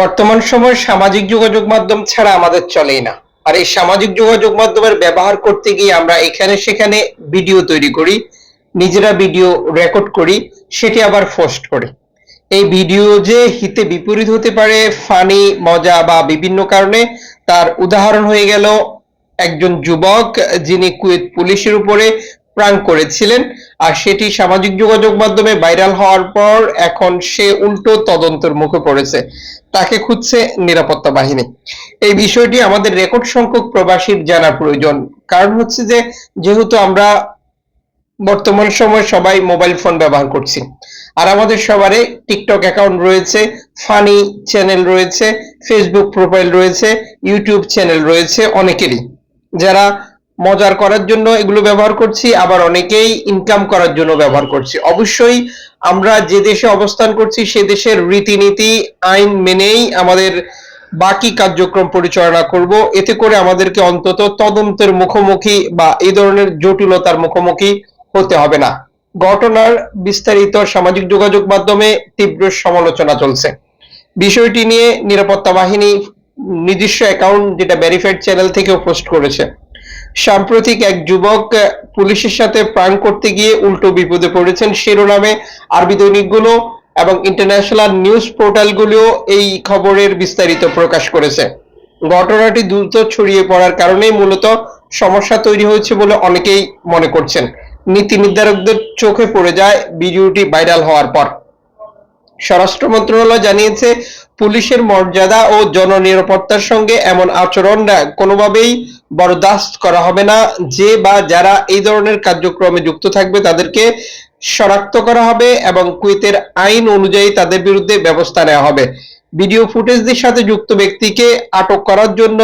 বর্তমান সময় সামাজিক যোগাযোগ মাধ্যম ছাড়া আমাদের চলেই না। আর এই সামাজিক যোগাযোগ মাধ্যমের ব্যবহার করতে গিয়ে আমরা এখানে সেখানে ভিডিও তৈরি করি, নিজেরা ভিডিও রেকর্ড করি, সেটি আবার পোস্ট করি। এই ভিডিও যে হিতে বিপরীত হতে পারে, ফানি, মজা বা বিভিন্ন কারণে, তার উদাহরণ হয়ে গেল একজন যুবক যিনি কুয়েত পুলিশের উপরে প্রাণ করেছিলেন। আর সেটি সামাজিক যোগাযোগ মাধ্যমে ভাইরাল হওয়ার পর এখন সে উল্টো তদন্তের মুখে পড়েছে। তাকে খুঁজছে নিরাপত্তা বাহিনী। এই বিষয়টি আমাদের রেকর্ড সংখ্যক প্রবাসীর জানা প্রয়োজন। কারণ হচ্ছে যে, যেহেতু আমরা বর্তমান সময় সবাই মোবাইল ফোন ব্যবহার করছি। আর আমাদের সবারই টিকটক অ্যাকাউন্ট রয়েছে ফানি চ্যানেল রয়েছে ফেসবুক প্রোফাইল রয়েছে ইউটিউব চ্যানেল রয়েছে অনেকেরই। যারা মজার করার জন্য এগুলো ব্যবহার করছি, আবার অনেকেই ইনকাম করার জন্য ব্যবহার করছি। অবশ্যই আমরা যে দেশে অবস্থান করছি, সে দেশের রীতিনীতি, আইন মেনেই আমাদের বাকি কার্যক্রম পরিচালনা করব। এতে করে আমাদেরকে অন্তত তদন্তের মুখোমুখি বা এই ধরনের জটিলতার মুখোমুখি হতে হবে না। ঘটনার বিস্তারিত সামাজিক যোগাযোগ মাধ্যমে তীব্র সমালোচনা চলছে। বিষয়টি নিয়ে নিরাপত্তা বাহিনী নিজস্ব অ্যাকাউন্ট যেটা ভেরিফাইড চ্যানেল থেকেও পোস্ট করেছে। সাম্প্রতিক এক যুবক পুলিশের সাথে প্রাণ করতে গিয়ে উল্টো বিপদে পড়েছেন। শিরোনামে আরবি দৈনিকগুলো এবং ইন্টারন্যাশনাল নিউজ পোর্টালগুলো এই খবরের বিস্তারিত প্রকাশ করেছে। ঘটনাটি দ্রুত ছড়িয়ে পড়ার কারণেই মূলত সমস্যা তৈরি হয়েছে বলে অনেকেই মনে করছেন। নীতি নির্ধারকদের চোখে পড়ে যায়, ভিডিওটি ভাইরাল হওয়ার পর। স্বরাষ্ট্র মন্ত্রণালয় জানিয়েছে পুলিশের মর্যাদা ও জননিরাপত্তার সঙ্গে এমন আচরণ কোনোভাবেই বরদাস্ত করা হবে না। যে বা যারা এই ধরনের কার্যক্রমে যুক্ত থাকবে তাদেরকে শনাক্ত করা হবে এবং কুয়েতের আইন অনুযায়ী তাদের বিরুদ্ধে ব্যবস্থা নেওয়া হবে। ভিডিও ফুটেজদের সাথে যুক্ত ব্যক্তিকে আটক করার জন্য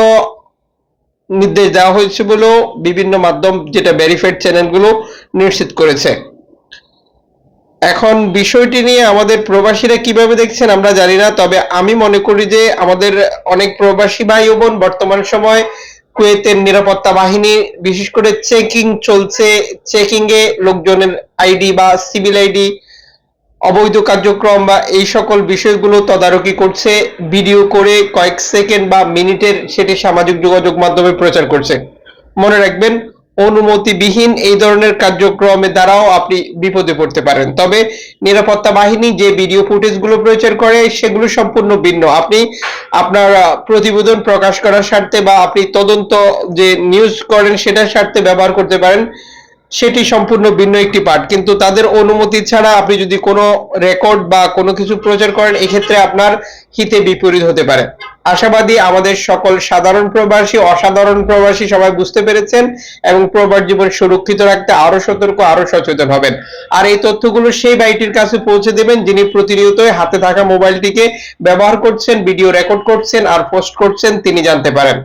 নির্দেশ দেওয়া হয়েছে বলেও বিভিন্ন মাধ্যম যেটা ভেরিফাইড চ্যানেলগুলো নিশ্চিত করেছে। এখন বিষয়টি নিয়ে আমাদের প্রবাসীরা কীভাবে দেখছেন আমরা জানি না, তবে আমি মনে করি যে আমাদের অনেক প্রবাসী ভাই বোন বর্তমান সময় কুয়েতের নিরাপত্তা বাহিনী, বিশেষ করে চেকিং চলছে, চেকিং এ লোকজনের আইডি বা সিভিল আইডি, অবৈধ কার্যক্রম বা এই সকল বিষয়গুলো তদারকি করছে, ভিডিও করে কয়েক সেকেন্ড বা মিনিটের সেটি সামাজিক যোগাযোগ মাধ্যমে প্রচার করছে। মনে রাখবেন অনুমতিবিহীন এই ধরনের কার্যক্রমে দ্বারাও আপনি বিপদে পড়তে পারেন। তবে নিরাপত্তা বাহিনী যে ভিডিও ফুটেজগুলো প্রচার করে, সেগুলো সম্পূর্ণ ভিন্ন। আপনি আপনার প্রতিবেদন প্রকাশ করার স্বার্থে বা আপনি তদন্ত যে নিউজ করেন, সেটার স্বার্থে ব্যবহার করতে পারেন। সেটি সম্পূর্ণ ভিন্ন একটি পার্ট কিন্তু তাদের অনুমতি ছাড়া আপনি যদি কোনো রেকর্ড বা কোনো কিছু প্রচার করেন, এক্ষেত্রে আপনার হিতে বিপরীত হতে পারে। আশাবাদী আমাদের সকল সাধারণ প্রবাসী, অসাধারণ প্রবাসী সবাই বুঝতে পেরেছেন এবং প্রবাস জীবন সুরক্ষিত রাখতে আরও সতর্ক, আরও সচেতন হবেন। আর এই তথ্যগুলো সেই ভাইটির কাছে পৌঁছে দেবেন, যিনি প্রতিনিয়তই হাতে থাকা মোবাইলটিকে ব্যবহার করছেন ভিডিও রেকর্ড করছেন আর পোস্ট করছেন, তিনি জানতে পারেন।